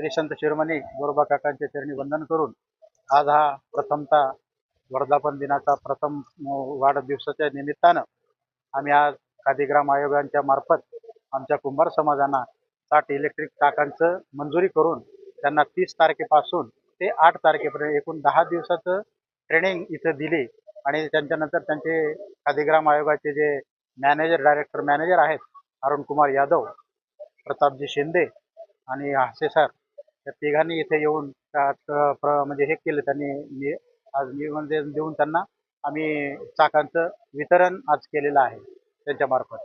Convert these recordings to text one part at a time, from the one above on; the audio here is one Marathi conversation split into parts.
श्रीसंत शिरोमणी गोरोबा काकांचे चरणी वंदन करून आज हा प्रथमतः वर्धापन दिनाचा प्रथम वाढदिवसाच्या निमित्तानं आम्ही आज खादीग्राम आयोगांच्या मार्फत आमच्या कुंभार समाजांना साठ इलेक्ट्रिक चाकांचं मंजुरी करून त्यांना तीस तारखेपासून ते आठ तारखेपर्यंत एकूण दहा दिवसाचं ट्रेनिंग इथं दिली आणि त्यांच्यानंतर त्यांचे खादीग्राम आयोगाचे जे मॅनेजर डायरेक्टर मॅनेजर आहेत अरुण कुमार यादव प्रतापजी शिंदे आणि हासे सर या तिघांनी इथे येऊन प्र- म्हणजे हे केलं त्यांनी आज निबंधन देऊन त्यांना आम्ही चाकांचं वितरण आज केलेलं आहे त्यांच्या मार्फत.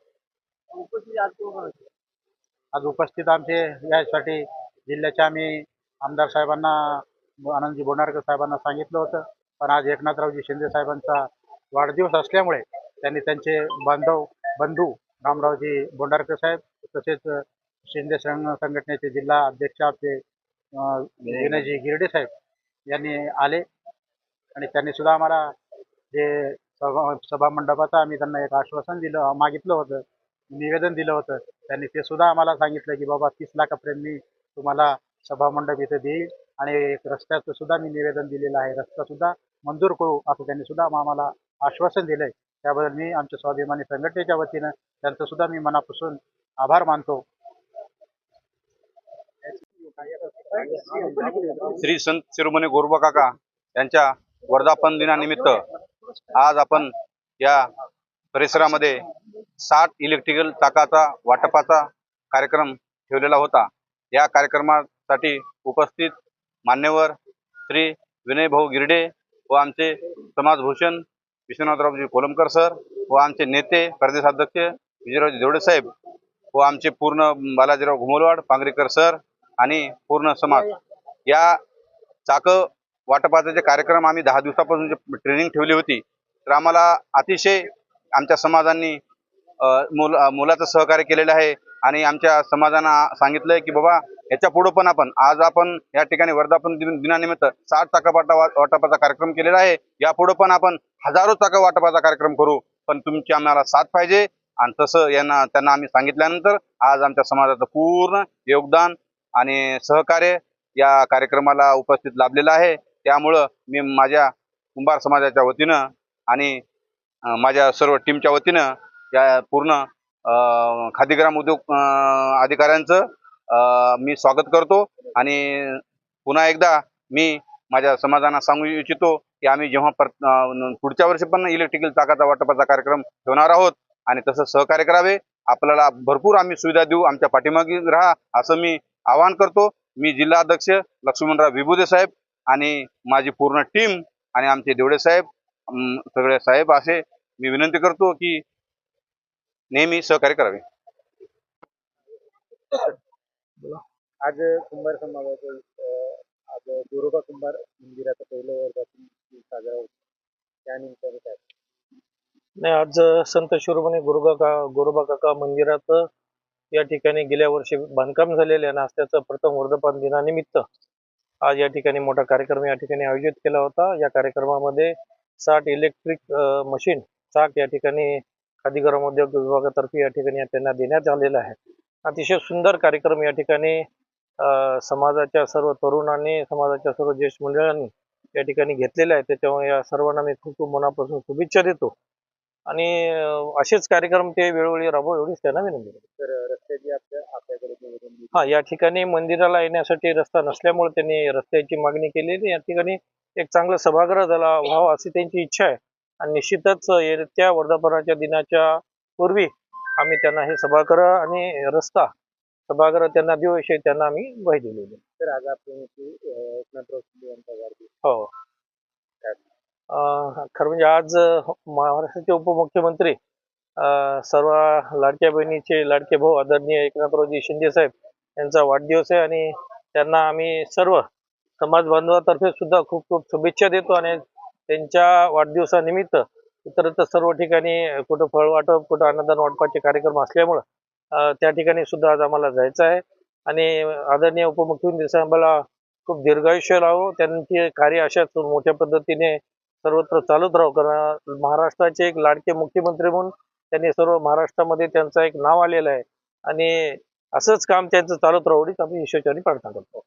आज उपस्थित आमचे यासाठी जिल्ह्याचे आम्ही आमदार साहेबांना आनंदजी बोंडारकर साहेबांना सांगितलं होतं. पण आज एकनाथरावजी शिंदे साहेबांचा वाढदिवस असल्यामुळे त्यांनी त्यांचे बांधव बंधू रामरावजी बोंडारकर साहेब तसेच शिंदे संघ संघटनेचे जिल्हा अध्यक्ष आपले विनयजी गिरडे साहेब यांनी आले आणि त्यांनी सुद्धा आम्हाला जे सभा सभामंडपाचं आम्ही त्यांना एक आश्वासन दिलं मागितलं होतं निवेदन दिलं होतं त्यांनी ते सुद्धा आम्हाला सांगितलं की बाबा तीस लाखापर्यंत मी तुम्हाला सभामंडप इथे इथं देईल आणि एक रस्त्याचं सुद्धा मी निवेदन दिलेलं आहे रस्ता सुद्धा मंजूर करू असं त्यांनी सुद्धा आम्हाला आश्वासन दिलंय. त्याबद्दल मी आमच्या स्वाभिमानी संघटनेच्या वतीनं त्यांचं सुद्धा मी मनापासून आभार मानतो. श्री संत शिरोमणी गोरबा काका यांच्या वर्धापन दिनानिमित्त आज आपण या परिसरामध्ये साठ इलेक्ट्रिकल चाकाचा वाटपाचा कार्यक्रम ठेवलेला होता. या कार्यक्रमासाठी उपस्थित मान्यवर श्री विनय भाऊ गिरडे व आमचे समाजभूषण विश्वनाथरावजी कोलमकर सर व आमचे नेते प्रदेशाध्यक्ष विजयरावजी देवडे साहेब व आमचे पूर्ण बालाजीराव घुमलवाड पांगरेकर सर आणि पूर्ण समाज. या चाक वाटपाचा जे कार्यक्रम आम्ही दहा दिवसापासून जे ट्रेनिंग ठेवली होती तर आम्हाला अतिशय आमच्या समाजांनी मुल मुलाचं सहकार्य केलेलं आहे. आणि आमच्या समाजांना सांगितलंय की बाबा याच्या पुढं पण आपण आज आपण या ठिकाणी वर्धापन दिन दिनानिमित्त साठ चाका वाटा वाटपाचा कार्यक्रम केलेला आहे. यापुढं पण आपण हजारो चाक वाटपाचा कार्यक्रम करू. पण तुमची आम्हाला साथ पाहिजे. आणि तसं यांना त्यांना आम्ही सांगितल्यानंतर आज आमच्या समाजाचं पूर्ण योगदान आणि सहकार्य या कार्यक्रमाला उपस्थित लाभलेलं आहे. त्यामुळं मी माझ्या कुंभार समाजाच्या वतीनं आणि माझ्या सर्व टीमच्या वतीनं या पूर्ण खादीग्राम उद्योग अधिकाऱ्यांचं मी स्वागत करतो. आणि पुन्हा एकदा मी माझ्या समाजांना सांगू इच्छितो की आम्ही जेव्हा पर पुढच्या वर्षी पण इलेक्ट्रिकल चाकाचा वाटपाचा कार्यक्रम ठेवणार आहोत आणि तसं सहकार्य करावे. आपल्याला भरपूर आम्ही सुविधा देऊ आमच्या पाठीमागे राहा असं मी आवाहन करतो. मी जिल्हा अध्यक्ष लक्ष्मणराव विभुदे साहेब आणि माझी पूर्ण टीम आणि आमचे देवडे साहेब सगळे साहेब असे मी विनंती करतो की नेहमी सहकार्य करावे. आज कुंभार समाजाचं आज गोरोबा कुंभार मंदिराचं पहिलं दिन साजरा होतो. त्यानिमित्ताने काय? नाही आज संत शिरोमणी गुरुबा का गोरोबा काका मंदिराचं या ठिकाणी गेल्या वर्षी बांधकाम झालेले आहे आणि प्रथम वर्धापन दिनानिमित्त आज या ठिकाणी मोठा कार्यक्रम या ठिकाणी आयोजित केला होता. या कार्यक्रमामध्ये साठ इलेक्ट्रिक मशीन चाक या ठिकाणी खादी उद्योग विभागातर्फे या ठिकाणी त्यांना देण्यात आलेला आहे. अतिशय सुंदर कार्यक्रम या ठिकाणी समाजाच्या सर्व तरुणांनी समाजाच्या सर्व ज्येष्ठ मंडळांनी या ठिकाणी घेतलेले आहे. त्याच्यामुळे या सर्वांना मी खूप खूप मनापासून शुभेच्छा देतो. आणि असेच कार्यक्रम ते वेळोवेळी राबव एवढीच त्यांना विनंती तर रस्त्याची आपल्या आपल्याकडे निवेदन दिलं. हा या ठिकाणी मंदिराला येण्यासाठी रस्ता नसल्यामुळे त्यांनी रस्त्याची मागणी केलेली. या ठिकाणी एक चांगलं सभागृह झाला व्हावं अशी त्यांची इच्छा आहे. आणि निश्चितच येत्या वर्धापनाच्या दिनाच्या पूर्वी आम्ही त्यांना हे सभागृह आणि रस्ता सभागृह त्यांना देऊ अशी त्यांना आम्ही ग्वाही दिलेली. तर आज आपण यांचा वाढदिवस हो अं, खरं म्हणजे आज महाराष्ट्राचे उपमुख्यमंत्री सर्व लाडक्या बहिणीचे लाडके भाऊ आदरणीय एकनाथरावजी शिंदे साहेब यांचा वाढदिवस आहे आणि त्यांना आम्ही सर्व समाज बांधवातर्फे सुद्धा खूप खूप शुभेच्छा देतो आणि त्यांच्या वाढदिवसानिमित्त इतरत्र सर्व ठिकाणी कुठं फळ वाटप कुठं अन्नदान वाटपाचे कार्यक्रम असल्यामुळं त्या ठिकाणी सुद्धा आज आम्हाला जायचं आहे. आणि आदरणीय उपमुख्यमंत्री साहेबाला खूप दीर्घायुष्य राहो त्यांचे कार्य अशाच मोठ्या पद्धतीने सर्वत्र चालूच राहो. कारण महाराष्ट्राचे एक लाडके मुख्यमंत्री म्हणून त्यांनी सर्व महाराष्ट्रामध्ये त्यांचं एक नाव आलेलं आहे. आणि असंच काम त्यांचं चालत राहू आम्ही ईश्वरचरणी प्रार्थना करतो.